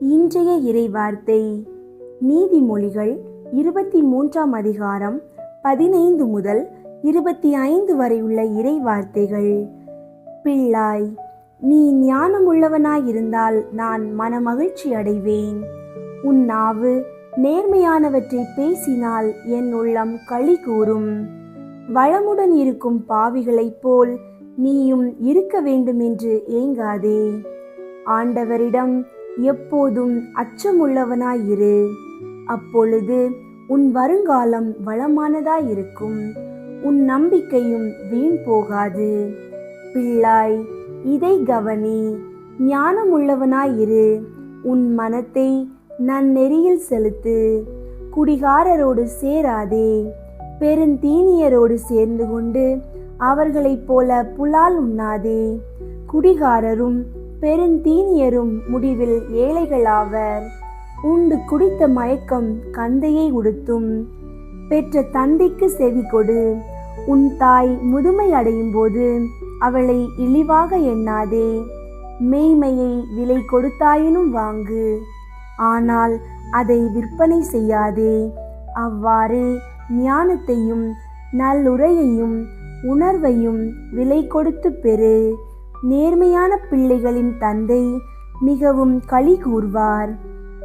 இன்றைய இறைவார்த்தை. நீதிமொழிகள் இருபத்தி மூன்றாம் அதிகாரம் பதினைந்து முதல் இருபத்தி ஐந்து வரை உள்ள இறைவார்த்தைகள். பிள்ளாய் நீ ஞானமுள்ளவனாயிருந்தால் நான் மனமகிழ்ச்சி அடைவேன். உன் நாவு நேர்மையானவற்றை பேசினால் என் உள்ளம் களி கூறும். வளமுடன் இருக்கும் பாவிகளைப் போல் நீயும் இருக்க வேண்டும் என்று ஏங்காதே. ஆண்டவரிடம் எப்போதும் அச்சமுள்ளவனாயிரு. அப்பொழுது உன் வருங்காலம் வளமானதாயிருக்கும். உன் நம்பிக்கையும் வீண் போகாது. பிள்ளாய் இதை கவனி. ஞானமுள்ளவனாயிரு. உன் மனத்தை நன்னெறியில் செலுத்து. குடிகாரரோடு சேராதே. பெருந்தீனியரோடு சேர்ந்து கொண்டு அவர்களைப் போல புலால் உண்ணாதே. குடிகாரரும் பெருந்தீனியரும் முடிவில் ஏழைகளாவர். உண்டு குடித்த மயக்கம் கந்தையை உடுத்தும். பெற்ற தந்தைக்கு செவி கொடு. உன் தாய் முதுமை அடையும் போது அவளை இழிவாக எண்ணாதே. மேய்மையை விலை கொடுத்தாயினும் வாங்கு. ஆனால் அதை விற்பனை செய்யாதே. அவ்வாறே ஞானத்தையும் நல்லுரையையும் உணர்வையும் விலை கொடுத்து பெறு. நேர்மையான பிள்ளைகளின் தந்தை மிகவும் களி கூர்வார்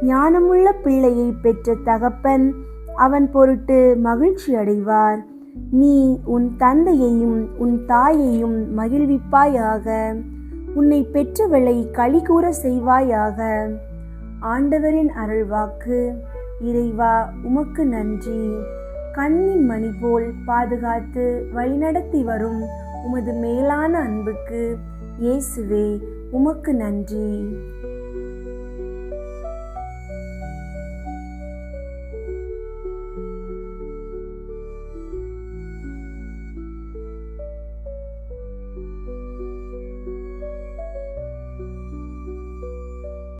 ஞானமுள்ள பிள்ளையை பெற்ற தகப்பன் அவன் பொருட்டு மகிழ்ச்சி அடைவார். நீ உன் தந்தையையும் உன் தாயையும் மகிழ்விப்பாயாக. உன்னை பெற்றவளை களி கூற செய்வாயாக. ஆண்டவரின் அருள்வாக்கு இறைவா உமக்கு நன்றி. கண்ணின் மணி போல் பாதுகாத்து வழிநடத்தி வரும் உமது மேலான அன்புக்கு இயேசுவே உமக்கு நன்றி.